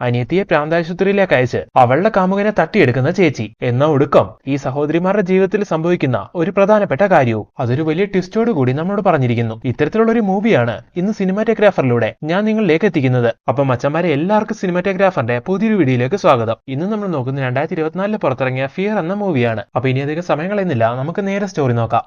അനിയത്തിയെ പ്രാന്താശുപത്രിയിലേക്ക് അയച്ച് അവളുടെ കാമുകനെ തട്ടിയെടുക്കുന്ന ചേച്ചി എന്ന ഒടുക്കം ഈ സഹോദരിമാരുടെ ജീവിതത്തിൽ സംഭവിക്കുന്ന ഒരു പ്രധാനപ്പെട്ട കാര്യവും. അതൊരു വലിയ ട്വിസ്റ്റോട് കൂടി നമ്മളോട് പറഞ്ഞിരിക്കുന്നു. ഇത്തരത്തിലുള്ള ഒരു മൂവിയാണ് ഇന്ന് സിനിമാറ്റോഗ്രാഫറിലൂടെ ഞാൻ നിങ്ങളിലേക്ക് എത്തിക്കുന്നത്. അപ്പം മച്ചന്മാരെ എല്ലാവർക്കും സിനിമാറ്റോഗ്രാഫറിന്റെ പുതിയൊരു വീഡിയോയിലേക്ക് സ്വാഗതം. ഇന്ന് നമ്മൾ നോക്കുന്ന രണ്ടായിരത്തി ഇരുപത്തിനാലിൽ പുറത്തിറങ്ങിയ ഫിയർ എന്ന മൂവിയാണ്. അപ്പൊ ഇനി അധികം സമയം കളയുന്നില്ല. നമുക്ക് നേരെ സ്റ്റോറി നോക്കാം.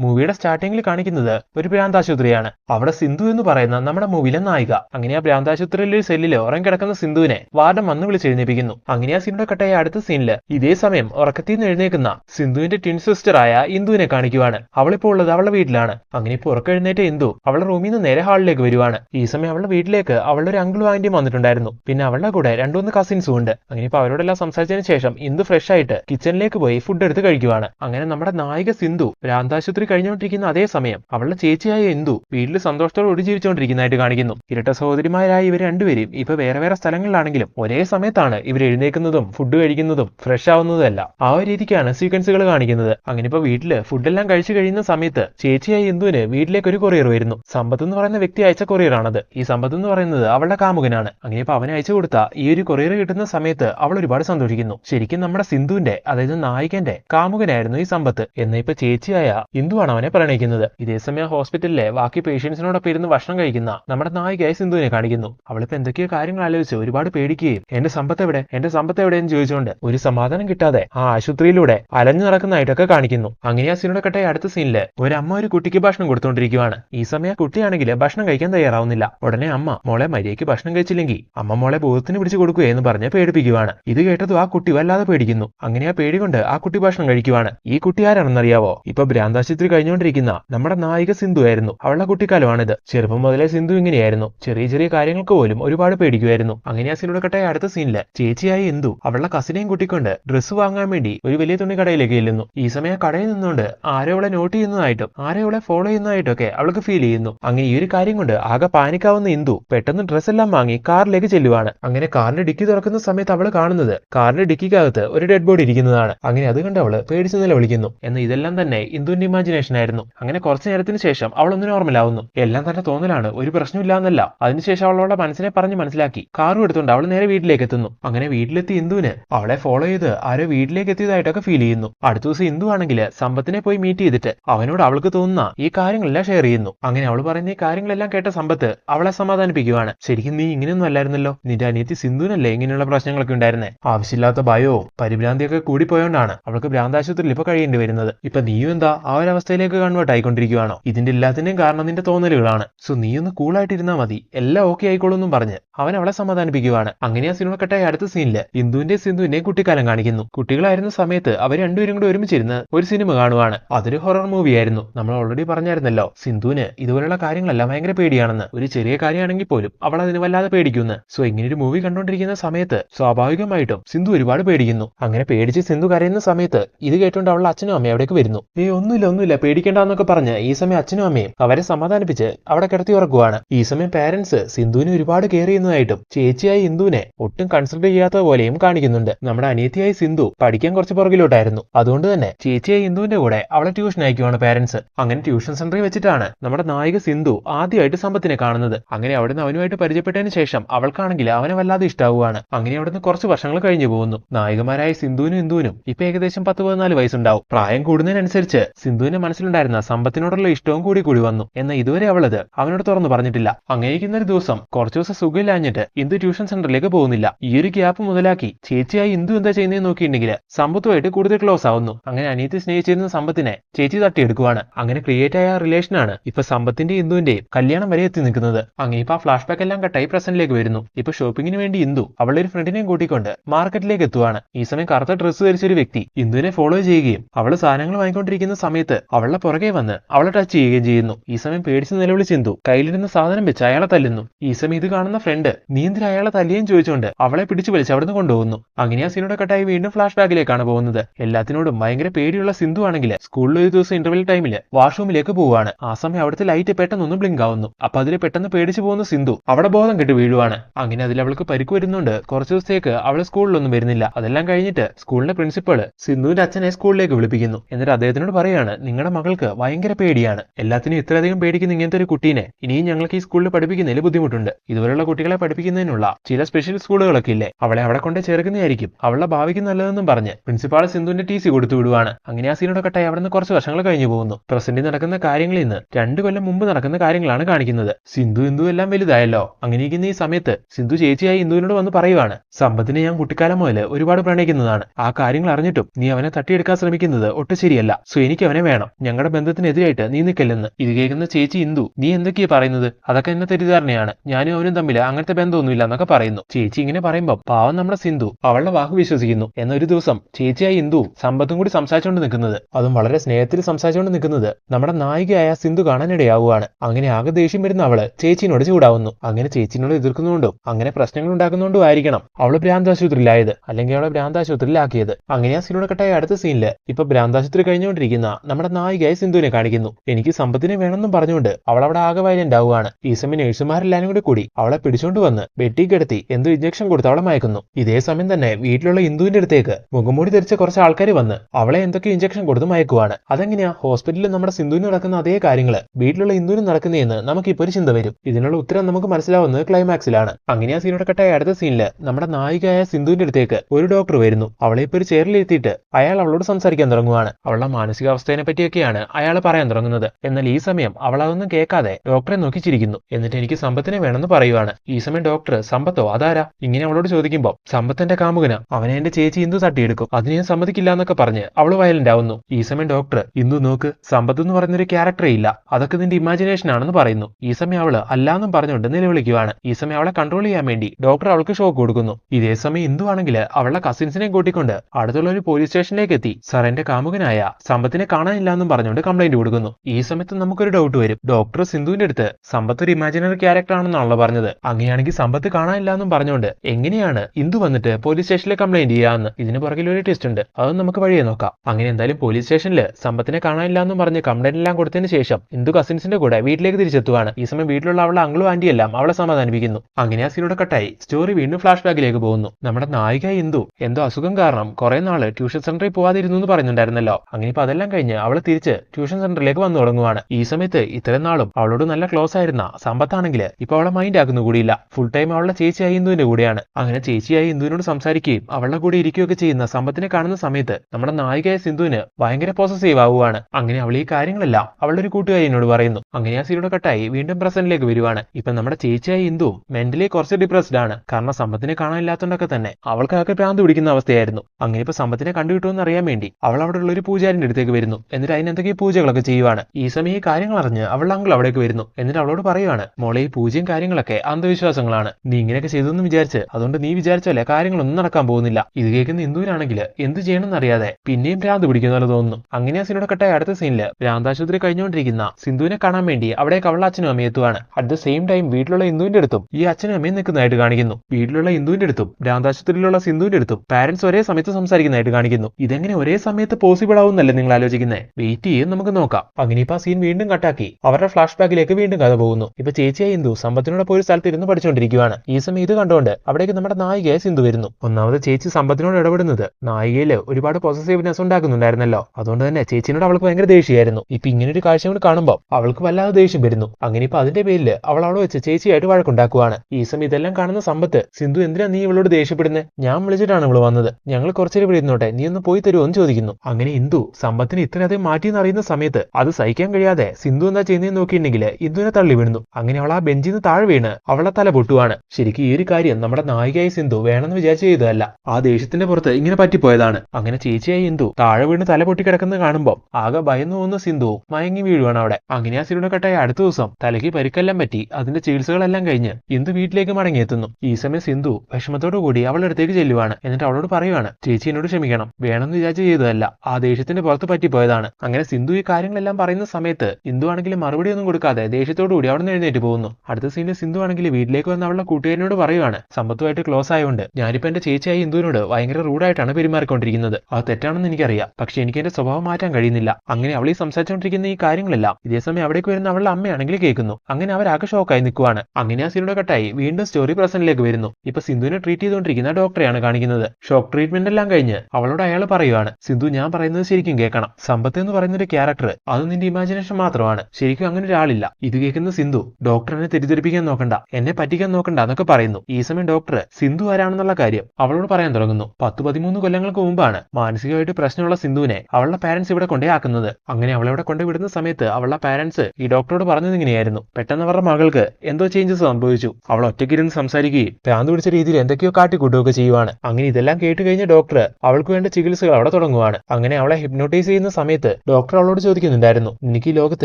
മൂവിയുടെ സ്റ്റാർട്ടിംഗിൽ കാണിക്കുന്നത് ഒരു ഭ്രാന്താശുപത്രിയാണ്. അവിടെ സിന്ധു എന്ന് പറയുന്ന നമ്മുടെ മൂവിയിലെ നായിക. അങ്ങനെ ആ ഭ്രാന്താശുപത്രിയിലെ ഒരു സെല്ലിൽ ഉറങ്ങി കിടക്കുന്ന സിന്ധുവിനെ വാർഡൻ വന്ന് വിളിച്ചെഴുന്നേപ്പിക്കുന്നു അങ്ങനെ ആ സിനിമയുടെ കട്ടയായ അടുത്ത സീനിൽ ഇതേ സമയം ഉറക്കത്തിൽ നിന്ന് എഴുന്നേക്കുന്ന സിന്ധുവിന്റെ ട്വിൻ സിസ്റ്ററായ ഇന്ദുവിനെ കാണിക്കുവാണ്. അവളിപ്പോൾ ഉള്ളത് അവളുടെ വീട്ടിലാണ്. അങ്ങനെ ഇപ്പോൾ ഉറക്കെഴുന്നേറ്റ ഇന്ദു അവളുടെ റൂമിൽ നിന്ന് നേരെ ഹാളിലേക്ക് വരുവാണ്. ഈ സമയം അവളുടെ വീട്ടിലേക്ക് അവളുടെ ഒരു അങ്കിളും ആന്റിയും വന്നിട്ടുണ്ടായിരുന്നു. പിന്നെ അവളുടെ കൂടെ രണ്ടുമൂന്ന് കസിൻസും ഉണ്ട്. അങ്ങനെ ഇപ്പോൾ അവരോടെല്ലാം സംസാരിച്ചതിന് ശേഷം ഇന്ദു ഫ്രഷ് ആയിട്ട് കിച്ചണിലേക്ക് പോയി ഫുഡ് എടുത്ത് കഴിക്കുവാണ്. അങ്ങനെ നമ്മുടെ നായിക സിന്ധു ഭ്രാന്താശുപത്രി കഴിഞ്ഞുകൊണ്ടിരിക്കുന്ന അതേ സമയം അവളുടെ ചേച്ചിയായ എന്തു വീട്ടിൽ സന്തോഷത്തോടെ ജീവിച്ചുകൊണ്ടിരിക്കുന്നതായിട്ട് കാണിക്കുന്നു. ഇരട്ട സഹോദരിമാരായ ഇവർ രണ്ടുപേരും ഇപ്പൊ വേറെ വേറെ സ്ഥലങ്ങളിലാണെങ്കിലും ഒരേ സമയത്താണ് ഇവർ എഴുന്നേക്കുന്നതും ഫുഡ് കഴിക്കുന്നതും ഫ്രഷ് ആവുന്നതല്ല ആ ഒരു രീതിക്കാണ് സീക്വൻസുകൾ കാണിക്കുന്നത്. അങ്ങനെ ഇപ്പൊ വീട്ടിൽ ഫുഡെല്ലാം കഴിച്ചു കഴിയുന്ന സമയത്ത് ചേച്ചിയായ ഇന്ദുവിന് വീട്ടിലേക്ക് ഒരു കൊറിയർ വരുന്നു. സമ്പത്ത് എന്ന് പറയുന്ന വ്യക്തി അയച്ച കൊറിയർ ആണത്. ഈ സമ്പത്ത് എന്ന് പറയുന്നത് അവളുടെ കാമുകനാണ്. അങ്ങനെ ഇപ്പൊ അവനെ അയച്ചു കൊടുത്ത ഈ ഒരു കൊറിയർ കിട്ടുന്ന സമയത്ത് അവൾ ഒരുപാട് സന്തോഷിക്കുന്നു. ശരിക്കും നമ്മുടെ സിന്ധുവിന്റെ അതായത് നായികന്റെ കാമുകനായിരുന്നു ഈ സമ്പത്ത്. എന്നാ ഇപ്പൊ ചേച്ചിയായ ഇന്ദുവാണ് അവനെ പ്രണയിക്കുന്നത്. ഇതേസമയം ഹോസ്പിറ്റലിലെ ബാക്കി പേഷ്യൻസിനോടൊപ്പം ഇരുന്ന് ഭക്ഷണം കഴിക്കുന്ന നമ്മുടെ നായികയായ സിന്ധുവിനെ കാണിക്കുന്നു. അവളിപ്പോ എന്തൊക്കെയോ കാര്യങ്ങൾ ആലോചിച്ച് ഒരുപാട് പേടിക്കുകയും എന്റെ സമ്പത്ത് എവിടെ എന്റെ സമ്പത്ത് എവിടെ എന്ന് ചോദിച്ചുകൊണ്ട് ഒരു സമാധാനം കിട്ടാതെ ആ ആശുപത്രിയിലൂടെ അലഞ്ഞു നടക്കുന്നതായിട്ടൊക്കെ കാണിക്കുന്നു. അങ്ങനെ ആ സീനോടെ കട്ടെ അടുത്ത സീനിൽ ഒരു അമ്മ ഒരു കുട്ടിക്ക് ഭക്ഷണം കൊടുത്തുകൊണ്ടിരിക്കുകയാണ് ഈ സമയം കുട്ടിയാണെങ്കിൽ ഭക്ഷണം കഴിക്കാൻ തയ്യാറാവുന്നില്ല. ഉടനെ അമ്മ മോളെ മര്യാദയ്ക്ക് ഭക്ഷണം കഴിച്ചില്ലെങ്കിൽ അമ്മ മോളെ ബോധത്തിന് പിടിച്ചു കൊടുക്കുക എന്ന് പറഞ്ഞ് പേടിപ്പിക്കുവാണ്. ഇത് കേട്ടതും ആ കുട്ടി വല്ലാതെ പേടിക്കുന്നു. അങ്ങനെ ആ പേടി കൊണ്ട് ആ കുട്ടി ഭക്ഷണം കഴിക്കുവാണ്. ഈ കുട്ടി ആരാണെന്നറിയാവോ? ഇപ്പൊ ഭ്രാന്താശുപത്രി കഴിഞ്ഞുകൊണ്ടിരിക്കുന്ന നമ്മുടെ നായിക സിന്ധു ആയിരുന്നു. അവളുടെ കുട്ടിക്കാലമാണിത്. ചെറുപ്പം മുതലേ സിന്ധു ഇങ്ങനെയായിരുന്നു. ചെറിയ ചെറിയ കാര്യങ്ങൾക്ക് പോലും ഒരുപാട് പേടിക്കുമായിരുന്നു. അങ്ങനെ ആ സിനിമയുടെ കട്ടായ അടുത്ത സീനിൽ ചേച്ചിയായ ഇന്ദു അവളുടെ കസിനെയും കൂട്ടിക്കൊണ്ട് ഡ്രസ്സ് വാങ്ങാൻ വേണ്ടി ഒരു വലിയ തുണി കടയിലേക്ക് ചെല്ലുന്നു. ഈ സമയം കടയിൽ നിന്നുകൊണ്ട് ആരോ അവളെ നോട്ട് ചെയ്യുന്നതായിട്ടും ആരോ അവളെ ഫോളോ ചെയ്യുന്നതായിട്ടൊക്കെ അവൾക്ക് ഫീൽ ചെയ്യുന്നു. അങ്ങനെ ഈ ഒരു കാര്യം കൊണ്ട് ആകെ പാനിക്കാവുന്ന ഇന്ദു പെട്ടെന്ന് ഡ്രസ്സ് എല്ലാം വാങ്ങി കാറിലേക്ക് ചെല്ലുവാണ്. അങ്ങനെ കാറിന്റെ ഡിക്കി തുറക്കുന്ന സമയത്ത് അവൾ കാണുന്നത് കാറിന്റെ ഡിക്കിക്കകത്ത് ഒരു ഡെഡ് ബോഡി ഇരിക്കുന്നതാണ്. അങ്ങനെ അത് കണ്ട് അവൾ പേടിച്ച് നിലവിളിക്കുന്നു. എന്നാൽ ഇതെല്ലാം തന്നെ ഇന്ദുവിന്റെ ഇമാജിനേഷൻ ആയിരുന്നു അങ്ങനെ കുറച്ചു നേരത്തിന് ശേഷം അവൾ ഒന്ന് നോർമൽ ആവുന്നു എല്ലാം തന്നെ തോന്നലാണ്. ഒരു പ്രശ്നമില്ല എന്നല്ല അതിനുശേഷം അവളുടെ മനസ്സിനെ പറഞ്ഞ് മനസ്സിലാക്കി. കാറും എടുത്തുകൊണ്ട് അവൾ നേരെ വീട്ടിലേക്ക് എത്തുന്നു അങ്ങനെ വീട്ടിലെത്തി ഇന്ദുവിന്. അവളെ ഫോളോ ചെയ്ത് ആരോ വീട്ടിലേക്ക് എത്തിയതായിട്ടൊക്കെ ഫീൽ ചെയ്യുന്നു. അടുത്ത ദിവസം ഇന്ദു ആണെങ്കിൽ സമ്പത്തിനെ പോയി മീറ്റ് ചെയ്തിട്ട് അവനോട് അവൾക്ക് തോന്നുന്ന ഈ കാര്യങ്ങളെല്ലാം ഷെയർ ചെയ്യുന്നു. അങ്ങനെ അവൾ പറയുന്ന ഈ കാര്യങ്ങളെല്ലാം കേട്ട സമ്പത്ത് അവളെ സമാധാനിപ്പിക്കുവാണ്. ശരിക്കും നീ ഇങ്ങനെയൊന്നും അല്ലായിരുന്നല്ലോ? നിന്റെ അനിയത്തി സിന്ധുവിനല്ലേ ഇങ്ങനെയുള്ള പ്രശ്നങ്ങളൊക്കെ ഉണ്ടായിരുന്നേ? ആവശ്യമില്ലാത്ത ഭയവും പരിഭ്രാന്തിയൊക്കെ കൂടിപ്പോയോണ്ടാണ് അവൾക്ക് ഭ്രാന്താശുപത്രിയിൽ ഇപ്പൊ കഴിയേണ്ടി വരുന്നത്. ഇപ്പൊ നീയും എന്താ? ആ അവസ്ഥയിലേക്ക് കൺവേർട്ട് ആയിക്കൊണ്ടിരിക്കുകയാണോ ഇതിന്റെ എല്ലാത്തിന്റെയും കാരണം നിന്റെ തോന്നലുകളാണ്. സോ നീ ഒന്ന് കൂളായിട്ടിരുന്നാ മതി. എല്ലാം ഓക്കെ ആയിക്കോളൂന്നും പറഞ്ഞ് അവൻ അവളെ സമാധാനിപ്പിക്കുകയാണ് അങ്ങനെ ആ സിനിമ കട്ടായി അടുത്ത സീനിൽ ഇന്ദുവിന്റെ സിന്ധുവിനെ കുട്ടിക്കാലം കാണിക്കുന്നു. കുട്ടികളായിരുന്ന സമയത്ത് അവർ രണ്ടുപേരും കൂടി ഒരുമിച്ചിരുന്ന് ഒരു സിനിമ കാണുവാണ്. അതൊരു ഹൊറർ മൂവി ആയിരുന്നു. നമ്മൾ ഓൾറെഡി പറഞ്ഞായിരുന്നല്ലോ സിന്ധുവിന് ഇതുപോലുള്ള കാര്യങ്ങളെല്ലാം ഭയങ്കര പേടിയാണെന്ന്. ഒരു ചെറിയ കാര്യമാണെങ്കിൽ പോലും അവൾ അതിന് വല്ലാതെ പേടിക്കുന്നു. സോ ഇങ്ങനെ ഒരു മൂവി കണ്ടുകൊണ്ടിരിക്കുന്ന സമയത്ത് സ്വാഭാവികമായിട്ടും സിന്ധു ഒരുപാട് പേടിക്കുന്നു. അങ്ങനെ പേടിച്ച് സിന്ധു കരയുന്ന സമയത്ത് ഇത് കേട്ടുകൊണ്ട് അവളുടെ അച്ഛനും അമ്മയും അവിടേക്ക് വരുന്നു. ഏ ഒന്നുമില്ല ഒന്നുമില്ല. പേടിക്കേണ്ടെന്നൊക്കെ പറഞ്ഞ് ഈ സമയം അച്ഛനും അമ്മയും അവരെ സമാധാനിപ്പിച്ച് അവിടെ കിടത്തി ഉറക്കുവാണ്. ഈ സമയം പാരന്റ്സ് സിന്ധുവിനെ ഒരുപാട് കെയർ ചെയ്യുന്നതായിട്ടും ചേച്ചിയായ ഇന്ദുവിനെ ഒട്ടും കൺസൾട്ട് ചെയ്യാത്ത പോലെയും കാണിക്കുന്നുണ്ട്. നമ്മുടെ അനിയത്തിയായ സിന്ധു പഠിക്കാൻ കുറച്ച് പുറകിലോട്ടായിരുന്നു. അതുകൊണ്ട് തന്നെ ചേച്ചിയായ ഇന്ദുവിന്റെ കൂടെ അവളെ ട്യൂഷൻ അയക്കുവാണ് പാരന്റ്സ് അങ്ങനെ ട്യൂഷൻ സെന്ററിൽ വെച്ചിട്ടാണ് നമ്മുടെ നായിക സിന്ധു ആദ്യമായിട്ട് സമ്പത്തിനെ കാണുന്നത്. അങ്ങനെ അവിടുന്ന് അവനുമായിട്ട് പരിചയപ്പെട്ടതിന് ശേഷം അവൾക്കാണെങ്കിൽ അവനെ വല്ലാതെ ഇഷ്ടാവുകയാണ്. അങ്ങനെ അവിടുന്ന് കുറച്ച് വർഷങ്ങൾ കഴിഞ്ഞു പോകുന്നു. നായികമാരായ സിന്ധുവിനും ഇന്ദുവിനും ഇപ്പൊ ഏകദേശം പത്ത് പതിനാല് വയസ്സുണ്ടാവും. പ്രായം കൂടുന്നതിനനുസരിച്ച് സിന്ധുവിന്റെ മനസ്സിലുണ്ടായിരുന്ന സമ്പത്തിനോടുള്ള ഇഷ്ടവും കൂടി കൂടി വന്നു. എന്ന് ഇതുവരെ അവളത് അവനോട് തുറന്നു പറഞ്ഞിട്ടില്ല. അങ്ങനെയിരിക്കുന്ന ഒരു ദിവസം കുറച്ചു ദിവസം സുഖമില്ലാഞ്ഞിട്ട് ഇന്ദു ട്യൂഷൻ സെന്ററിലേക്ക് പോകുന്നില്ല. ഈ ഒരു ഗ്യാപ്പ് മുതലാക്കി ചേച്ചിയായി ഇന്ദു എന്താ ചെയ്യുന്നതെന്ന് നോക്കിയിട്ടുണ്ടെങ്കിൽ സമ്പത്തുമായിട്ട് കൂടുതൽ ക്ലോസ് ആവുന്നു. അങ്ങനെ അനിയത്തി സ്നേഹിച്ചിരുന്ന സമ്പത്തിനെ ചേച്ചി തട്ടിയെടുക്കുവാണ്. അങ്ങനെ ക്രിയേറ്റ് ആയ റിലേഷനാണ് ഇപ്പൊ സമ്പത്തിന്റെ ഇന്ദുവിന്റെയും കല്യാണം വരെ എത്തി നിൽക്കുന്നത്. അങ്ങനെ ഇപ്പൊ ആ ഫ്ലാഷ് ബാക്ക് എല്ലാം കട്ടായി പ്രസന്റിലേക്ക് വരുന്നു. ഇപ്പൊ ഷോപ്പിങ്ങിന് വേണ്ടി ഇന്ദു അവളുടെ ഒരു ഫ്രണ്ടിനെയും കൂട്ടിക്കൊണ്ട് മാർക്കറ്റിലേക്ക് എത്തുവാണ്. ഈ സമയം കറുത്ത ഡ്രസ്സ് ധരിച്ച ഒരു വ്യക്തി ഇന്ദുവിനെ ഫോളോ ചെയ്യുകയും അവൾ സാധനങ്ങൾ വാങ്ങിക്കൊണ്ടിരിക്കുന്ന സമയത്ത് അവളുടെ പുറകെ വന്ന് അവളെ ടച്ച് ചെയ്യുകയും ചെയ്യുന്നു. ഈ സമയം പേടിച്ച് നിലവിളിച്ച് ചിന്തു. കയ്യിലിരുന്ന സാധനം വെച്ച് അയാളെ തല്ലുന്നു. ഈ സമയം ഇത് കാണുന്ന ഫ്രണ്ട് നീ അയാളെ തല്ലിയും ചോദിച്ചുകൊണ്ട് അവളെ പിടിച്ചു വലിച്ച് അവിടുന്ന് കൊണ്ടുപോകുന്നു. അങ്ങനെ ആ സീനോടെ കട്ടായി വീണ്ടും ഫ്ലാഷ് ബാക്കിലേക്കാണ് പോകുന്നത്. എല്ലാത്തിനോടും ഭയങ്കര പേടിയുള്ള സിന്ധു ആണെങ്കിൽ സ്കൂളിൽ ഒരു ദിവസം ഇന്റർവെൽ ടൈമിൽ വാഷ്റൂമിലേക്ക് പോവുകയാണ്. ആ സമയം അവിടുത്തെ ലൈറ്റ് പെട്ടെന്നൊന്ന് ബ്ലിങ്ക് ആവുന്നു. അപ്പൊ അതിൽ പെട്ടെന്ന് പേടിച്ചു പോകുന്ന സിന്ധു അവിടെ ബോധം കെട്ട് വീഴുവാണ്. അങ്ങനെ അതിൽ അവൾക്ക് പരിക്ക് വരുന്നുണ്ട്. കുറച്ച് ദിവസത്തേക്ക് അവൾ സ്കൂളിലൊന്നും വരുന്നില്ല. അതെല്ലാം കഴിഞ്ഞിട്ട് സ്കൂളിന്റെ പ്രിൻസിപ്പൾ സിന്ധുവിന്റെ അച്ഛനെ സ്കൂളിലേക്ക് വിളിപ്പിക്കുന്നു. എന്നിട്ട് അദ്ദേഹത്തിനോട് നിങ്ങൾ നിങ്ങളുടെ മകൾക്ക് ഭയങ്കര പേടിയാണ്. എല്ലാത്തിനും ഇത്രയധികം പേടിക്കുന്ന ഇങ്ങനത്തെ ഒരു കുട്ടീനെ ഇനിയും ഞങ്ങൾക്ക് ഈ സ്കൂളിൽ പഠിപ്പിക്കുന്നതിൽ ബുദ്ധിമുട്ടുണ്ട്. ഇതുവരെയുള്ള കുട്ടികളെ പഠിപ്പിക്കുന്നതിനുള്ള ചില സ്പെഷ്യൽ സ്കൂളുകളൊക്കെ ഇല്ലേ? അവളെ അവിടെ കൊണ്ട് ചേർക്കുന്നതായിരിക്കും. അവളുടെ ഭാവിക്ക് നല്ലതെന്നും പറഞ്ഞ് പ്രിൻസിപ്പാൾ സിന്ധുവിന്റെ ടി സി കൊടുത്തു വിടുവാണ്. അങ്ങനെ ആ സീനോടെ കട്ടായി അവിടെ നിന്ന് കുറച്ച് വർഷങ്ങൾ കഴിഞ്ഞു പോകുന്നു. പ്രസന്റിൽ നടക്കുന്ന കാര്യങ്ങളിൽ നിന്ന് രണ്ടു കൊല്ലം മുമ്പ് നടക്കുന്ന കാര്യങ്ങളാണ് കാണിക്കുന്നത്. സിന്ധു ഇന്ദു എല്ലാം വലുതായല്ലോ. അങ്ങനെയിരിക്കുന്ന ഈ സമയത്ത് സിന്ധു ചേച്ചിയായി ഇന്ദുവിനോട് വന്ന് പറയുവാണ്. സമ്പത്തിനെ ഞാൻ കുട്ടിക്കാലം മുതൽ ഒരുപാട് പ്രണയിക്കുന്നതാണ്. ആ കാര്യങ്ങൾ അറിഞ്ഞിട്ടും നീ അവനെ തട്ടിയെടുക്കാൻ ശ്രമിക്കുന്നത് ഒട്ടും ശരിയല്ല. സോ എനിക്ക് അവനെ വേണം. ഞങ്ങളുടെ ബന്ധത്തിനെതിരായിട്ട് നീ നിൽക്കില്ലെന്ന് ഇത് കേൾക്കുന്ന ചേച്ചി ഇന്ദു നീ എന്തൊക്കെയാ പറയുന്നത്? അതൊക്കെ എന്നെ തെറ്റിദ്ധാരണയാണ്. ഞാനും അവനും തമ്മിൽ അങ്ങനത്തെ ബന്ധമൊന്നുമില്ല എന്നൊക്കെ പറയുന്നു. ചേച്ചി ഇങ്ങനെ പറയുമ്പോൾ പാവം നമ്മുടെ സിന്ധു അവളുടെ വാക്ക് വിശ്വസിക്കുന്നു. എന്നൊരു ദിവസം ചേച്ചിയായി ഇന്ദു സമ്പത്തും കൂടി സംസാരിച്ചുകൊണ്ട് നിൽക്കുന്നത്. അതും വളരെ സ്നേഹത്തിൽ സംസാരിച്ചുകൊണ്ട് നിൽക്കുന്നത് നമ്മുടെ നായികയായ സിന്ധു കാണാനിടയാവുകയാണ് അങ്ങനെ ആകെ ദേഷ്യം വരുന്ന അവൾ ചേച്ചിനോട് ചൂടാവുന്നു. അങ്ങനെ ചേച്ചിനോട് എതിർക്കുന്നതുകൊണ്ടും അങ്ങനെ പ്രശ്നങ്ങൾ ഉണ്ടാക്കുന്നതുകൊണ്ടും ആയിരിക്കണം അവൾ ഭ്രാന്താശുപത്രിയിലായത് അല്ലെങ്കിൽ അവളെ ഭ്രാന്താശുപത്രിയിലാക്കിയത്. അങ്ങനെ ആ സീനോട് കട്ടായ അടുത്ത സീനിൽ. ഇപ്പൊ ഭ്രാന്താശുപത്രി കഴിഞ്ഞുകൊണ്ടിരിക്കുന്ന നമ്മുടെ നായികയായ സിന്ധുവിനെ കാണിക്കുന്നു. എനിക്ക് സമ്പത്തിനെ വേണമെന്നും പറഞ്ഞുകൊണ്ട് അവൾ അവിടെ ആകെ വയലന്റ് ആവുകയാണ് ഈ സമയം നേഴ്സുമാരെല്ലാരും കൂടി കൂടി അവളെ പിടിച്ചുകൊണ്ട് വന്ന് ബെട്ടി കിടത്തി എന്തോ ഇഞ്ചക്ഷൻ കൊടുത്ത് അവളെ മയക്കുന്നു. ഇതേ സമയം തന്നെ വീട്ടിലുള്ള ഇന്ദുവിന്റെ അടുത്തേക്ക് മുഖംമൂടി ധരിച്ച കുറച്ച് ആൾക്കാർ വന്ന് അവളെ എന്തൊക്കെ ഇഞ്ചക്ഷൻ കൊടുത്ത് മയക്കുവാണ്. അതെങ്ങനെയാ? ഹോസ്പിറ്റലിൽ നമ്മുടെ സിന്ധുവിന് നടക്കുന്ന അതേ കാര്യങ്ങൾ വീട്ടിലുള്ള ഇന്ദുവിന് നടക്കുന്നതെന്ന് നമുക്ക് ഒരു ചിന്ത വരും. ഇതിനുള്ള ഉത്തരം നമുക്ക് മനസ്സിലാവുന്നത് ക്ലൈമാക്സിലാണ് അങ്ങനെ ആ സീനോടെ കട്ടായ അടുത്ത സീനിൽ നമ്മുടെ നായികയായ സിന്ധുവിന്റെ അടുത്തേക്ക് ഒരു ഡോക്ടർ വരുന്നു. അവളെ ഇപ്പൊ ഒരു ചെയറിലിരുത്തിയിട്ട് അയാൾ അവളോട് സംസാരിക്കാൻ തുടങ്ങുവാണ്. അവളുടെ മാനസികാവസ്ഥയെ പറ്റിയൊക്കെയാണ് അയാൾ പറയാൻ തുടങ്ങുന്നത്. എന്നാൽ ഈ സമയം അവൾ അതൊന്നും കേൾക്കാതെ ഡോക്ടറെ നോക്കി ചിരിക്കുന്നു എന്നിട്ട് എനിക്ക് സമ്പത്തിനെ വേണമെന്ന് പറയുവാണ്. ഈ സമയം ഡോക്ടർ സമ്പത്തോ? അതാരാ? ഇങ്ങനെ അവളോട് ചോദിക്കുമ്പോൾ സമ്പത്തിന്റെ കാമുകന. അവനെ എന്റെ ചേച്ചി ഇന്ദു തട്ടിയെടുക്കും. അതിന് ഞാൻ സമ്മതിക്കില്ല എന്നൊക്കെ പറഞ്ഞ് അവൾ വയലന്റ് ആവുന്നു ഈ സമയം ഡോക്ടർ ഇന്ദു നോക്ക് സമ്പത്ത് എന്ന് പറയുന്നൊരു ക്യാരക്ടറേ ഇല്ല. അതൊക്കെ നിന്റെ ഇമാജിനേഷൻ ആണെന്ന് പറയുന്നു. ഈ സമയം അവൾ അല്ലാന്നും പറഞ്ഞുകൊണ്ട് നിലവിളിക്കുവാണ്. ഈ സമയം അവളെ കൺട്രോൾ ചെയ്യാൻ വേണ്ടി ഡോക്ടർ അവൾക്ക് ഷോക്ക് കൊടുക്കുന്നു. ഇതേ സമയം ഇന്ദു ആണെങ്കിൽ അവളുടെ കസിൻസിനെ കൂട്ടിക്കൊണ്ട് അടുത്തുള്ള ഒരു പോലീസ് സ്റ്റേഷനിലേക്ക് എത്തി. സാർ എന്റെ കാമുകനായ. സമ്പത്തിനെ കാണാനില്ല എന്നും പറഞ്ഞുകൊണ്ട് കംപ്ലൈന്റ് കൊടുക്കുന്നു. ഈ സമയത്ത് നമുക്കൊരു ഡൗട്ട് വരും. ഡോക്ടർ സിന്ധുവിന്റെ അടുത്ത് സമ്പത്ത് ഒരു ഇമാജിനറി ക്യാരക്ടർ ആണെന്നാണല്ലോ പറഞ്ഞത്. അങ്ങനെയാണെങ്കിൽ സമ്പത്ത് കാണാനില്ല എന്നും പറഞ്ഞുകൊണ്ട് എങ്ങനെയാണ് ഇന്ദു വന്നിട്ട് പോലീസ് സ്റ്റേഷനിൽ കംപ്ലൈന്റ് ചെയ്യാന്ന്? ഇതിന് പുറകിൽ ഒരു ടെസ്റ്റ് ഉണ്ട്. അത് നമുക്ക് വഴിയെ നോക്കാം. അങ്ങനെ എന്തായാലും പോലീസ് സ്റ്റേഷനിൽ സമ്പത്തിനെ കാണാനില്ല എന്നും പറഞ്ഞ് കംപ്ലൈന്റ് എല്ലാം കൊടുത്തതിന് ശേഷം ഇന്ദു കസിൻസിന്റെ കൂടെ വീട്ടിലേക്ക് തിരിച്ചെത്തുവാണ്. ഈ സമയം വീട്ടിലുള്ള അവളുടെ അങ്കിളും ആന്റി എല്ലാം അവളെ സമാധാനിപ്പിക്കുന്നു. അങ്ങനെ ആ സീനോടെ കട്ടായി സ്റ്റോറി വീണ്ടും ഫ്ലാഷ് ബാക്കിലേക്ക് പോകുന്നു. നമ്മുടെ നായിക ഇന്ദു എന്തോ അസുഖം കാരണം കുറെ നാൾ ട്യൂഷൻ സെന്ററിൽ പോവാതിരുന്നു എന്ന് പറയുന്നുണ്ടായിരുന്നല്ലോ അങ്ങനെ ഇപ്പൊ അതെല്ലാം കഴിഞ്ഞ് അവൾ തിരിച്ച് ട്യൂഷൻ സെന്ററിലേക്ക് വന്നു തുടങ്ങുവാണ്. ഈ സമയത്ത് ഇത്രയും നാളും അവളോട് നല്ല ക്ലോസ് ആയിരുന്ന സമ്പത്താണെങ്കിൽ ഇപ്പൊ അവളെ മൈൻഡ് ആക്കുന്നു കൂടിയില്ല. ഫുൾ ടൈം അവളുടെ ചേച്ചിയായി ഇന്ദുവിന്റെ കൂടെയാണ്. അങ്ങനെ ചേച്ചിയായി ഇന്ദുവിനോട് സംസാരിക്കുകയും അവളുടെ കൂടെ ഇരിക്കുകയൊക്കെ ചെയ്യുന്ന സമ്പത്തിനെ കാണുന്ന സമയത്ത് നമ്മുടെ നായികയായ സിന്ധുവിന് ഭയങ്കര പോസസീവ് ആവുകയാണ് അങ്ങനെ അവൾ ഈ കാര്യങ്ങളെല്ലാം അവളുടെ ഒരു കൂട്ടുകാരിനോട് പറയുന്നു. അങ്ങനെ ആ സീനോട് കട്ടായി വീണ്ടും പ്രസന്റിലേക്ക് വരുവാണ്. ഇപ്പൊ നമ്മുടെ ചേച്ചിയായ ഇന്ദു മെന്റലി കുറച്ച് ഡിപ്രസ്ഡ് ആണ്. കാരണം സമ്പത്തിനെ കാണാനില്ലാത്തതുകൊണ്ടൊക്കെ തന്നെ അവൾക്കൊക്കെ ഭ്രാന്ത് പിടിക്കുന്ന അവസ്ഥയായിരുന്നു. അങ്ങനെ ഇപ്പൊ സമ്പത്തിനെ കണ്ടുകിട്ടുമെന്ന് അറിയാൻ വേണ്ടി അവൾ അവിടെയുള്ള ഒരു പൂജാരിന്റെ അടുത്തേക്ക് വരുന്നു. എന്നിട്ട് അതിനെന്തൊക്കെ പൂജകളൊക്കെ ചെയ്യുവാണ്. ഈ സമയം ഈ കാര്യങ്ങൾ അറിഞ്ഞ് അവളുടെ അങ്കിൾ അവിടേക്ക് വരുന്നു. എന്നിട്ട് അവളോട് പറയുവാണ് മോളെ ഈ പൂജയും കാര്യങ്ങളൊക്കെ അന്ധവിശ്വാസങ്ങളാണ്. നീ ഇങ്ങനെയൊക്കെ ചെയ്തെന്ന് വിചാരിച്ച് അതുകൊണ്ട് നീ വിചാരിച്ചല്ലേ കാര്യങ്ങളൊന്നും നടക്കാൻ പോകുന്നില്ല. ഇത് കേൾക്കുന്ന ഇന്ദുവിനാണെങ്കിൽ എന്ത് ചെയ്യണമെന്ന് അറിയാതെ പിന്നെയും ഭ്രാന്ത് പിടിക്കുന്ന പോലെ തോന്നുന്നു. അങ്ങനെ ആ സിനിമയുടെ കട്ടായ അടുത്ത സീനിൽ ഭ്രാന്താശുപത്രി കഴിഞ്ഞുകൊണ്ടിരിക്കുന്ന സിന്ധുവിനെ കാണാൻ വേണ്ടി അവിടേക്ക് അവളുടെ അച്ഛനും അമ്മയും എത്തുവാണ്. അറ്റ് ദ സെയിം ടൈം വീട്ടിലുള്ള ഇന്ദുവിന്റെ അടുത്തും ഈ അച്ഛനും അമ്മയും നിൽക്കുന്നതായിട്ട് കാണിക്കുന്നു. വീട്ടിലുള്ള ഇന്ദുവിന്റെ അടുത്തും ഭ്രാന്താശുപത്രിയിലുള്ള സിന്ധുവിന്റെ അടുത്തും പാരന്റ്സ് ഒരേ സമയത്ത് സംസാരിക്കുന്നതായിട്ട് കാണിക്കുന്നു. ഇതെങ്ങനെ ഒരേ സമയത്ത് പോസിബിൾ ആവുന്നല്ലേ നിങ്ങൾ ആലോചിക്കുന്നത് വെയിറ്റ് ചെയ്യും നമുക്ക് നോക്കാം. അങ്ങനെ ഇപ്പൊ ആ സീൻ വീണ്ടും കട്ടാക്കി അവരുടെ ഫ്ലാഷ് ബാക്കിലേക്ക് വീണ്ടും കഥ പോകുന്നു. ഇപ്പൊ ചേച്ചിയായ ഇന്ദു സമ്പത്തിനോടൊപ്പം ഒരു സ്ഥലത്ത് ഇരുന്ന് പഠിച്ചുകൊണ്ടിരിക്കുകയാണ് ഈ സമയം ഇത് കണ്ടുകൊണ്ട് അവിടേക്ക് നമ്മുടെ നായികയെ സിന്ധു വരുന്നു. ഒന്നാമത് ചേച്ചി സമ്പത്തിനോട് ഇടപെടുന്നത്. നായികയിൽ ഒരുപാട് പോസസീവ്നെസ് ഉണ്ടാക്കുന്നുണ്ടായിരുന്നല്ലോ. അതുകൊണ്ട് തന്നെ ചേച്ചിനോട് അവൾക്ക് ഭയങ്കര ദേഷ്യമായിരുന്നു ഇപ്പൊ ഇങ്ങനെ ഒരു കാഴ്ച കൂടി കാണുമ്പോൾ അവൾക്ക് വല്ലാതെ ദേഷ്യം വരുന്നു. അങ്ങനെ ഇപ്പൊ അതിന്റെ പേരിൽ അവൾ അവിടെ വെച്ച് ചേച്ചിയായിട്ട് വഴക്കുണ്ടാക്കുവാണ്. ഈ സമയം ഇതെല്ലാം കാണുന്ന സമ്പത്ത് സിന്ധു എന്തിനാ നീ ഇവളോട് ദേഷ്യപ്പെടുന്നത് ഞാൻ വിളിച്ചിട്ടാണ് ഇവൾ വന്നത്. ഞങ്ങൾ കുറച്ചേരം ഇവിടെ ഇരുന്നോട്ടെ. നീ ഒന്ന് പോയി തരുമോ എന്ന് ചോദിക്കുന്നു. അങ്ങനെ ഇന്ദു സമ്പത്തിന് ഇത്രയധികം മാറ്റിയെന്ന് അറിയുന്ന സമയത്ത് അത് സഹിക്കാൻ കഴിയാതെ സിന്ധു എന്താ ചെയ്യുന്നതെന്ന് നോക്കിയിട്ടുണ്ടെങ്കിൽ ഇന്ദുവിനെ തള്ളി വീണു. അങ്ങനെ അവൾ ആ ബെഞ്ചിൽ നിന്ന് താഴെ വീണ് അവളെ തല പൊട്ടുവാണ്. ശരിക്കും ഈ ഒരു കാര്യം നമ്മുടെ നായികയായ സിന്ധു വേണമെന്ന് വിചാരിച്ചു ചെയ്തതല്ല. ആ ദേഷ്യത്തിന്റെ പുറത്ത് ഇങ്ങനെ പറ്റിപ്പോയതാണ്. അങ്ങനെ ചേച്ചിയായ ഇന്ദു താഴെ വീണ് തല പൊട്ടി കിടക്കുന്നത് കാണുമ്പോൾ ആകെ ഭയന്നു പോകുന്ന സിന്ധു മയങ്ങി വീഴുവാണ് അവിടെ. അങ്ങനെ ആ സിനിമ കട്ടായ അടുത്ത ദിവസം തലയ്ക്ക് പരിക്കെല്ലാം പറ്റി അതിന്റെ ചികിത്സകളെല്ലാം കഴിഞ്ഞ് ഇന്ദു വീട്ടിലേക്ക് മടങ്ങിയെത്തുന്നു. ഈ സമയം സിന്ധു വിഷമത്തോടു കൂടി അവളുടെ അടുത്തേക്ക് ചെല്ലുവാണ്. എന്നിട്ട് അവളോട് പറയുവാണ് ചേച്ചി എന്നോട് ക്ഷമിക്കണം. വേണമെന്ന് വിചാരിച്ച് ചെയ്തതല്ല. ആ ദേഷ്യത്തിന്റെ പുറത്ത് പറ്റിപ്പോയതാണ്. അങ്ങനെ സിന്ധു ഈ കാര്യങ്ങളെല്ലാം പറയുന്ന സമയത്ത് ഇന്ദു ആണെങ്കിൽ മറുപടി ഒന്നും കൊടുക്കാതെ ദേഷ്യത്തോടു കൂടി അവിടെ നിന്ന് എഴുന്നേറ്റ് പോകുന്നു. അടുത്ത സീനിൽ സിന്ധു ആണെങ്കിൽ വീട്ടിലേക്ക് വന്ന് അവളുടെ കൂട്ടുകാരനോട് പറയുവാണ് സമ്പത്തുമായിട്ട് ക്ലോസ് ആയതുകൊണ്ട് ഞാനിപ്പോ എന്റെ ചേച്ചിയായി ഇന്ദുവിനോട് ഭയങ്കര റൂഡായിട്ടാണ് പെരുമാറിക്കൊണ്ടിരിക്കുന്നത്. അത് തെറ്റാണെന്ന് എനിക്കറിയാം. പക്ഷെ എനിക്ക് എന്റെ സ്വഭാവം മാറ്റാൻ കഴിയുന്നില്ല. അങ്ങനെ അവൾ ഈ സംസാരിച്ചുകൊണ്ടിരിക്കുന്ന ഈ കാര്യങ്ങളെല്ലാം ഇതേസമയം അവിടേക്ക് വരുന്ന അവളുടെ അമ്മയാണെങ്കിൽ കേൾക്കുന്നു. അങ്ങനെ അവരാകെ ഷോക്കായി നിൽക്കുവാണ് അങ്ങനെ ആ സീനോട് കട്ടായി വീണ്ടും സ്റ്റോറി പ്രസന്റിലേക്ക് വരുന്നു. ഇപ്പൊ സിന്ധുവിനെ ട്രീറ്റ് ചെയ്തുകൊണ്ടിരിക്കുന്ന ഡോക്ടറെയാണ് കാണിക്കുന്നത്. ഷോക്ക് ട്രീറ്റ്മെന്റ് എല്ലാം കഴിഞ്ഞ് അവളോട് അയാൾ പറയുവാണ് സിന്ധു ഞാൻ പറയുന്നത് ശരിക്കും കേൾക്കണം. സമ്പത്ത് എന്ന് പറയുന്ന ഒരു ക്യാരക്ടർ അത് നിന്റെ ഇമാജിനേഷൻ മാത്രമാണ്. ശരിക്കും അങ്ങനെ ഒരാളില്ല. ഇത് കേൾക്കുന്ന സിന്ധു ഡോക്ടറിനെ തെറ്റിദ്ധരിപ്പിക്കാൻ നോക്കണ്ട എന്നെ പറ്റിക്കാൻ നോക്കണ്ട എന്നൊക്കെ പറയുന്നു. ഈ സമയം ഡോക്ടർ സിന്ധു ആരാണെന്നുള്ള കാര്യം അവളോട് പറയാൻ തുടങ്ങുന്നു. പത്ത് പതിമൂന്ന് കൊല്ലങ്ങൾക്ക് മുമ്പാണ് മാനസികമായിട്ട് പ്രശ്നമുള്ള സിന്ധുവിനെ അവളുടെ പാരന്റ്സ് ഇവിടെ കൊണ്ടേ ആക്കുന്നത്. അങ്ങനെ അവളെ ഇവിടെ കൊണ്ടു വിടുന്ന സമയത്ത് അവളുടെ പാരന്റ്സ് ഈ ഡോക്ടറോട് പറഞ്ഞത് ഇങ്ങനെയായിരുന്നു. പെട്ടെന്ന് അവരുടെ മകൾക്ക് എന്തോ ചേഞ്ചസ് സംഭവിച്ചു. അവൾ ഒറ്റയ്ക്കിരുന്ന് സംസാരിക്കുകയും ഭ്രാന്ത് പിടിച്ച രീതിയിൽ എന്തൊക്കെയോ കാട്ടിക്കൂട്ടുകയൊക്കെ ചെയ്യുവാണ്. അങ്ങനെ ഇതെല്ലാം കേട്ട് കഴിഞ്ഞ ഡോക്ടർ അവൾക്ക് വേണ്ട ചികിത്സകൾ അവിടെ തുടങ്ങുവാണ്. അങ്ങനെ അവളെ ഹിപ്നോട്ടൈസ് ചെയ്യുന്ന സമയത്ത് ഡോക്ടർ അവളോട് ചോദിക്കുന്നുണ്ടായിരുന്നു നിനക്ക് ഈ ലോകത്ത്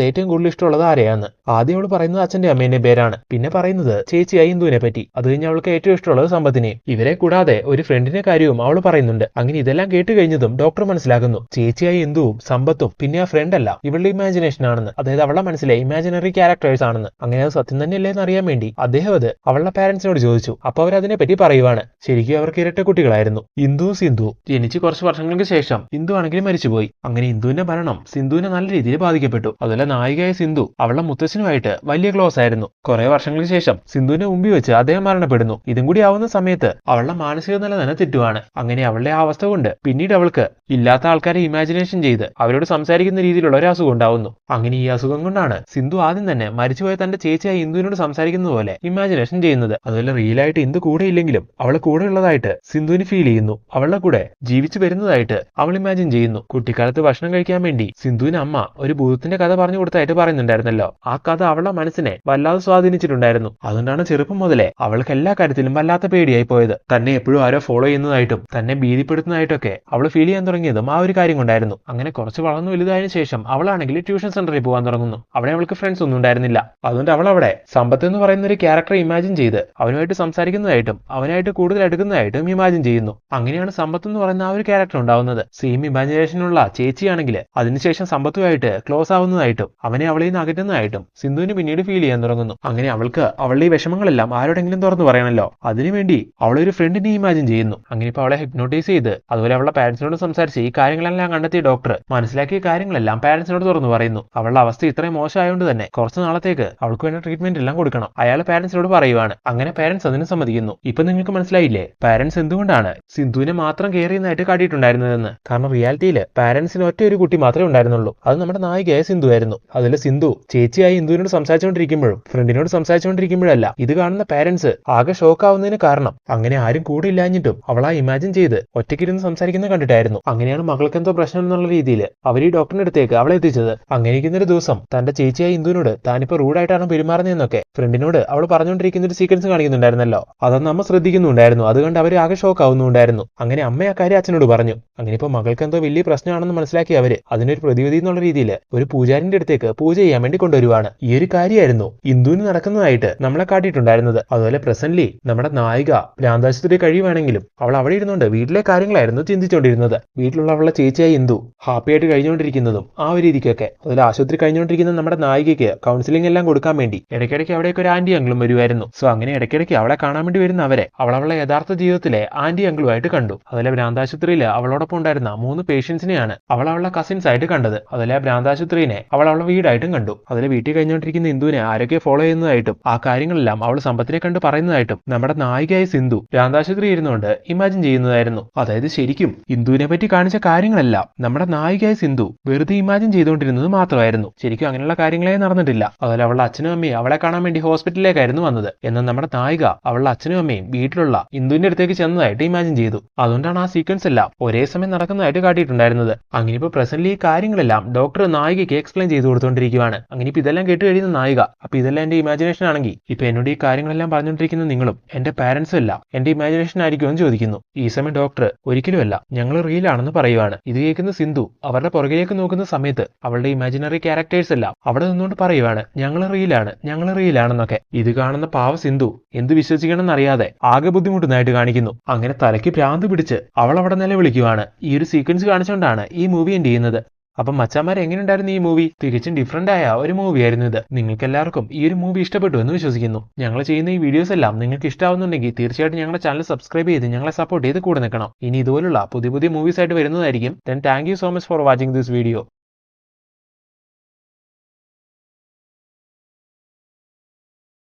ഏറ്റവും കൂടുതൽ ഇഷ്ടമുള്ളത് ആരെയാന്ന്? ആദ്യം അവൾ പറയുന്നത് അച്ഛന്റെ അമ്മേന്റെ പേരാണ് പിന്നെ പറയുന്നത് ചേച്ചിയായി ഹിന്ദുവിനെ പറ്റി. അത് കഴിഞ്ഞ് അവൾക്ക് ഏറ്റവും ഇഷ്ടമുള്ളത് സമ്പത്തിനെ ഇവരെ കൂടാതെ ഒരു ഫ്രണ്ടിന്റെ കാര്യവും അവൾ പറയുന്നുണ്ട്. അങ്ങനെ ഇതെല്ലാം കേട്ട് കഴിഞ്ഞതും ഡോക്ടർ മനസ്സിലാക്കുന്നു ചേച്ചിയായി ഹിന്ദുവും സമ്പത്തും പിന്നെ ആ ഫ്രണ്ട് അല്ല ഇവളുടെ ഇമാജിനേഷൻ ആണെന്ന്. അതായത് അവളുടെ മനസ്സിലെ ഇമാജിനറി ക്യാരക്ടേഴ്സ് ആണെന്ന്. അങ്ങനെ അത് സത്യം തന്നെയല്ലേ എന്ന് അറിയാൻ വേണ്ടി. അദ്ദേഹം അത് അവളുടെ പാരന്റ്സിനോട് ചോദിച്ചു അപ്പൊ അവർ അതിനെ പറ്റി പറയുവാണ്? ശരിക്കും അവർക്ക് ഇരട്ട കുട്ടികളായിരുന്നു ഹിന്ദു സിന്ധു ജനിച്ച് കുറച്ച് വർഷങ്ങൾക്ക് ശേഷം ഹിന്ദു ആണെങ്കിലും മരിച്ചുപോയി. അങ്ങനെ ഹിന്ദുവിന്റെ മരണം സിന്ധുവിനെ നല്ല രീതിയിൽ ബാധിക്കപ്പെട്ടു. അതുപോലെ നായികയായ സിന്ധു അവളുടെ മുത്തച്ഛനുമായിട്ട് വലിയ ക്ലോസ് ആയിരുന്നു. കുറെ വർഷങ്ങൾക്ക് ശേഷം സിന്ധുവിന്റെ മുമ്പിൽ വെച്ച് അദ്ദേഹം മരണപ്പെടുന്നു. ഇതും കൂടി ആവുന്ന സമയത്ത് അവളുടെ മാനസിക നില തന്നെ തെറ്റുവാണ്. അങ്ങനെ അവളുടെ അവസ്ഥ കൊണ്ട് പിന്നീട് അവൾക്ക് ഇല്ലാത്ത ആൾക്കാരെ ഇമാജിനേഷൻ ചെയ്ത് അവരോട് സംസാരിക്കുന്ന രീതിയിലുള്ള ഒരു അസുഖം ഉണ്ടാവുന്നു. അങ്ങനെ ഈ അസുഖം കൊണ്ടാണ് സിന്ധു ആദ്യം തന്നെ മരിച്ചുപോയ തന്റെ ചേച്ചിയായ ഇന്ദുവിനോട് സംസാരിക്കുന്നത് പോലെ ഇമാജിനേഷൻ ചെയ്യുന്നത്. അതുപോലെ റിയൽ ആയിട്ട് ഇന്ദു കൂടെ ഇല്ലെങ്കിലും അവൾ കൂടെ ഉള്ളതായിട്ട് സിന്ധുവിന് ഫീൽ ചെയ്യുന്നു. അവളുടെ കൂടെ ജീവിച്ചു വരുന്നതായിട്ട് അവൾ ഇമാജിൻ ചെയ്യുന്നു. കുട്ടിക്കാലത്ത് ഭക്ഷണം കഴിക്കാൻ വേണ്ടി സിന്ധുവിന് അമ്മ ഒരു ഭൂതത്തിന്റെ കഥ പറഞ്ഞു കൊടുത്തായിട്ട് പറയുന്നുണ്ടായിരുന്നല്ലോ. ആ കഥ അവളുടെ മനസ്സിനെ വല്ലാതെ സ്വാധീനിച്ചിട്ടുണ്ടായിരുന്നു. അതുകൊണ്ടാണ് ചെറുപ്പം മുതലേ അവൾക്ക് എല്ലാ കാര്യത്തിലും വല്ലാത്ത പേടിയായി പോയത്. തന്നെ എപ്പോഴും ആരോ ഫോളോ ചെയ്യുന്നതായിട്ടും തന്നെ ഭീതിപ്പെടുത്തുന്നതായിട്ടൊക്കെ അവൾ ഫീൽ ചെയ്യാൻ തുടങ്ങിയതും ആ ഒരു കാര്യം കൊണ്ടായിരുന്നു. അങ്ങനെ കുറച്ച് വളർന്നു വലുതായതിനു ശേഷം അവളാണെങ്കിൽ ട്യൂഷൻ സെന്ററിൽ പോകാൻ തുടങ്ങുന്നു. അവിടെ അവൾക്ക് ഫ്രണ്ട്സ് ഒന്നും ഉണ്ടായിരുന്നില്ല. അതുകൊണ്ട് അവൾ അവിടെ സമ്പത്ത് എന്ന് പറയുന്ന ഒരു ക്യാരക്ടർ ഇമാജിൻ ചെയ്ത് അവനുമായിട്ട് സംസാരിക്കുന്നതായിട്ടും അവനായിട്ട് കൂടുതൽ എടുക്കുന്നതായിട്ടും ഇമാജിൻ ചെയ്യുന്നു. അങ്ങനെയാണ് സമ്പത്ത് എന്ന് പറയുന്ന ആ ഒരു ക്യാരക്ടർ ഉണ്ടാവുന്നത്. സെയിം ഇമാജിനേഷനുള്ള ചേച്ചിയാണെങ്കിൽ അതിനുശേഷം സമ്പത്തുമായിട്ട് ക്ലോസ് ആവുന്നതായിട്ടും അവനെ അവളിൽ നിന്ന് അകറ്റുന്നതായിട്ടും സിന്ധുവിന് പിന്നീട് ഫീൽ ചെയ്യാൻ തുടങ്ങുന്നു. അങ്ങനെ അവൾക്ക് അവളുടെ ഈ വിഷമങ്ങളെല്ലാം ആരോടെങ്കിലും തുറന്നു പറയണല്ലോ അതിനുവേണ്ടി അവളൊരു ഫ്രണ്ടിനെ ഇമാജിൻ ചെയ്യുന്നു. അങ്ങനെ ഇപ്പൊ അവളെ ഹിപ്നോട്ടൈസ് ചെയ്ത് അതുപോലെ അവളുടെ പാരന്റ്സിനോട് സംസാരിച്ച് ഈ കാര്യങ്ങളെല്ലാം കണ്ടെത്തിയ ഡോക്ടർ മനസ്സിലാക്കിയ കാര്യങ്ങളെല്ലാം പാരന്റ്സിനോട് തുറന്നു പറയുന്നു. അവളുടെ അവസ്ഥ ഇത്രയും മോശമായതുകൊണ്ട് തന്നെ കുറച്ച് നാളത്തേക്ക് അവൾക്ക് വേണ്ട ട്രീറ്റ്മെന്റ് എല്ലാം കൊടുക്കണം. അയാൾ പാരന്റ്സിനോട് പറയുവാണ്. അങ്ങനെ പാരന്റ്സ് അതിന് സമ്മതിക്കുന്നു. ഇപ്പൊ നിങ്ങൾക്ക് മനസ്സിലായില്ലേ? പാരന്റ്സ് എന്തുകൊണ്ടാണ് സിന്ധുവിനെ മാത്രം കെയർ ചെയ്യുന്നതായിട്ട് കാട്ടിയിട്ടുണ്ടായിരുന്നതെന്ന്? കാരണം റിയാലിറ്റിയിൽ പാരന്റ്സിന് ഒറ്റ ഒരു കുട്ടി മാത്രമേ ഉണ്ടായിരുന്നുള്ളൂ. അത് നമ്മുടെ നായികയായ സിന്ധു ആയിരുന്നു. അതിൽ സിന്ധു ചേച്ചിയായി ഇന്ദുവിനോട് സംസാരിച്ചുകൊണ്ടിരിക്കുമ്പോഴും ഫ്രണ്ടിനോട് സംസാരിച്ചുകൊണ്ടിരിക്കുമ്പോഴല്ല ഇത് കാണുന്ന പാരന്റ്സ് ആകെ ഷോക്ക് ആവുന്നതിന് കാരണം അങ്ങനെ ആരും കൂടെ ഇല്ലാഞ്ഞിട്ടും അവൾ ആ ഇമാജിൻ ചെയ്ത് ഒറ്റയ്ക്കിരുന്ന് സംസാരിക്കുന്നത് കണ്ടിട്ടായിരുന്നു. അങ്ങനെയാണ് മകൾക്ക് എന്തോ പ്രശ്നം എന്നുള്ള രീതിയിൽ അവർ ഈ ഡോക്ടറിന്റെ അടുത്തേക്ക് അവളെ എത്തിച്ചത്. അങ്ങനെ ഇരിക്കുന്നൊരു ദിവസം തന്റെ ചേച്ചിയായ ഇന്ദുവിനോട് താനിപ്പോ റൂഡായിട്ടാണ് പെരുമാറുന്നതെന്നൊക്കെ ഫ്രണ്ടിനോട് അവൾ പറഞ്ഞുകൊണ്ടിരിക്കുന്ന ഒരു സീക്വൻസ് കാണിക്കുന്നുണ്ടായിരുന്നല്ലോ. അതൊന്നും അമ്മ ശ്രദ്ധിക്കുന്നുണ്ടായിരുന്നു. അതുകൊണ്ട് അവർ ആകെ ഷോക്ക് ആവുന്നുണ്ടായിരുന്നു. അങ്ങനെ അമ്മ ആ കാര്യം അച്ഛനോട് പറഞ്ഞു. അങ്ങനെ ഇപ്പൊ മകൾക്ക് എന്തോ വലിയ പ്രശ്നമാണെന്ന് മനസ്സിലാക്കി അവർ അതിനൊരു പ്രതിവിധി എന്നുള്ള രീതിയിൽ ഒരു പൂജാരിന്റെ അടുത്തേക്ക് പൂജ ചെയ്യാൻ വേണ്ടി കൊണ്ടുവരുവാണ്. ഈ ഒരു കാര്യമായിരുന്നു ഇന്ദുവിന് നടക്കുന്നതായിട്ട് നമ്മളെ കാട്ടിയിട്ടുണ്ടായിരുന്നത്. അതുപോലെ പ്രസന്റ്ലി നമ്മുടെ നായിക ഭ്രാന്താശുപത്രി കഴിയുവാണെങ്കിലും അവൾ അവിടെ ഇരുന്നുകൊണ്ട് വീട്ടിലെ കാര്യങ്ങളായിരുന്നു ചിന്തിച്ചുകൊണ്ടിരുന്നത് വീട്ടിലുള്ള അവളെ ചേച്ചിയായ ഇന്ദു ഹാപ്പി ആയിട്ട് കഴിഞ്ഞുകൊണ്ടിരിക്കുന്നതും ആ ഒരു രീതിക്കൊക്കെ. അതുപോലെ ആശുപത്രി കഴിഞ്ഞുകൊണ്ടിരിക്കുന്ന നമ്മുടെ നായികയ്ക്ക് കൗൺസിലിംഗ് എല്ലാം കൊടുക്കാൻ വേണ്ടി ഇടയ്ക്കിടയ്ക്ക് അവിടേക്ക് ഒരു ആന്റി അങ്കിളും വരുമായിരുന്നു സോ അങ്ങനെ ഇടയ്ക്കിടയ്ക്ക് അവളെ കാണാൻ വേണ്ടി വരുന്ന അവരെ അവൾ അവളെ യഥാർത്ഥ ജീവിതത്തിലെ ആന്റി അങ്കിളുമായിട്ട് കണ്ടു. അതുപോലെ ഭ്രാന്താശുപത്രിയിൽ അവളോടൊപ്പം ഉണ്ടായിരുന്ന മൂന്ന് പേഷ്യൻസിനെയാണ് അവൾ അവളുടെ കസിൻസ് ആയിട്ട് കണ്ടത്. അതിലെ ഭ്രാന്താശുപത്രിനെ അവൾ അവളുടെ വീടായിട്ടും കണ്ടു. അതിലെ വീട്ടിൽ കഴിഞ്ഞുകൊണ്ടിരിക്കുന്ന ഇന്ദുവിനെ ആരൊക്കെ ഫോളോ ചെയ്യുന്നതായിട്ടും ആ കാര്യങ്ങളെല്ലാം അവൾ സമ്പത്തിനെ കണ്ട് പറയുന്നതായിട്ടും നമ്മുടെ നായികയായ സിന്ധു ഭ്രാന്താശുപത്രി ഇരുന്നുകൊണ്ട് ഇമാജിൻ ചെയ്യുന്നതായിരുന്നു. അതായത് ശരിക്കും ഇന്ദുവിനെ പറ്റി കാണിച്ച കാര്യങ്ങളെല്ലാം നമ്മുടെ നായികയായ സിന്ധു വെറുതെ ഇമാജിൻ ചെയ്തുകൊണ്ടിരുന്നത് മാത്രമായിരുന്നു. ശരിക്കും അങ്ങനെയുള്ള കാര്യങ്ങളെ നടന്നിട്ടില്ല. അതുപോലെ അവളുടെ അച്ഛനും അമ്മയും അവളെ കാണാൻ വേണ്ടി ഹോസ്പിറ്റലിലേക്കായിരുന്നു വന്നത്. എന്നാൽ നമ്മുടെ നായിക അവളുടെ അച്ഛനും അമ്മയും വീട്ടിലുള്ള ഇന്ദുവിന്റെ അടുത്തേക്ക് ചെന്നതായിട്ട് ഇമാജിൻ ചെയ്തു. അതുകൊണ്ടാണ് ആ സീക്വൻസ് എല്ലാം ഒരേ സമയം നടക്കുന്നതായിട്ട് കാട്ടിയിട്ടുണ്ടായിരുന്നത്. അങ്ങനെ ഇപ്പൊ പ്രസന്റ്ലി ഈ കാര്യങ്ങളെല്ലാം ഡോക്ടർ നായികയ്ക്ക് എക്സ്പ്ലെയിൻ ചെയ്തു കൊടുത്തുകൊണ്ടിരിക്കുകയാണ് അങ്ങനെ ഇപ്പൊ ഇതെല്ലാം കേട്ട് കഴിയുന്ന നായിക അപ്പൊ ഇതെല്ലാം എന്റെ ഇമാജിനേഷൻ ആണെങ്കിൽ ഇപ്പൊ എന്നോട് ഈ കാര്യങ്ങളെല്ലാം പറഞ്ഞുകൊണ്ടിരിക്കുന്ന നിങ്ങളും എന്റെ പാരന്റ്സും അല്ല എന്റെ ഇമാജിനേഷൻ ആയിരിക്കുമെന്ന് ചോദിക്കുന്നു. ഈ സമയം ഡോക്ടർ ഒരിക്കലുമല്ല ഞങ്ങൾ റിയൽ ആണെന്ന് പറയുവാണ്. ഇത് കേൾക്കുന്ന സിന്ധു അവരുടെ പുറകിലേക്ക് നോക്കുന്ന സമയത്ത് അവളുടെ ഇമാജിനറി ക്യാരക്ടേഴ്സ് എല്ലാം അവിടെ നിന്നുകൊണ്ട് പറയുവാണ് ഞങ്ങൾ റിയലാണ് ഞങ്ങൾ റിയലാണെന്നൊക്കെ ഇത് കാണുന്ന പാവ സിന്ധു എന്ത് വിശ്വസിക്കണം അറിയാതെ ആകെ ബുദ്ധിമുട്ടുന്നതായിട്ട് കാണിക്കുന്നു. അങ്ങനെ തലയ്ക്ക് ഭ്രാന്ത് പിടിച്ച് അവൾ അവിടെ നിലവിളിക്കുവാണ്. ഈ ഒരു സീക്വൻസ് കാണിച്ചുകൊണ്ടാണ് ഈ മൂവി എൻഡ് ചെയ്യുന്നത്. അപ്പം മച്ചാമാർ എങ്ങനെയുണ്ടായിരുന്നു ഈ മൂവി തികച്ചും ഡിഫറെന്റ് ആയ ഒരു മൂവിയായിരുന്നു ഇത്. നിങ്ങൾക്ക് എല്ലാവർക്കും ഈ ഒരു മൂവി ഇഷ്ടപ്പെട്ടു എന്ന് വിശ്വസിക്കുന്നു. ഞങ്ങൾ ചെയ്യുന്ന ഈ വീഡിയോസ് എല്ലാം നിങ്ങൾക്ക് ഇഷ്ടാവുന്നുണ്ടെങ്കിൽ തീർച്ചയായിട്ടും ഞങ്ങളുടെ ചാനൽ സബ്സ്ക്രൈബ് ചെയ്ത് ഞങ്ങളെ സപ്പോർട്ട് ചെയ്ത് കൂടെ നിൽക്കണം. ഇനി ഇതുപോലുള്ള പുതിയ പുതിയ മൂവീസ് ആയിട്ട് വരുന്നതായിരിക്കും. Then thank so much for watching this video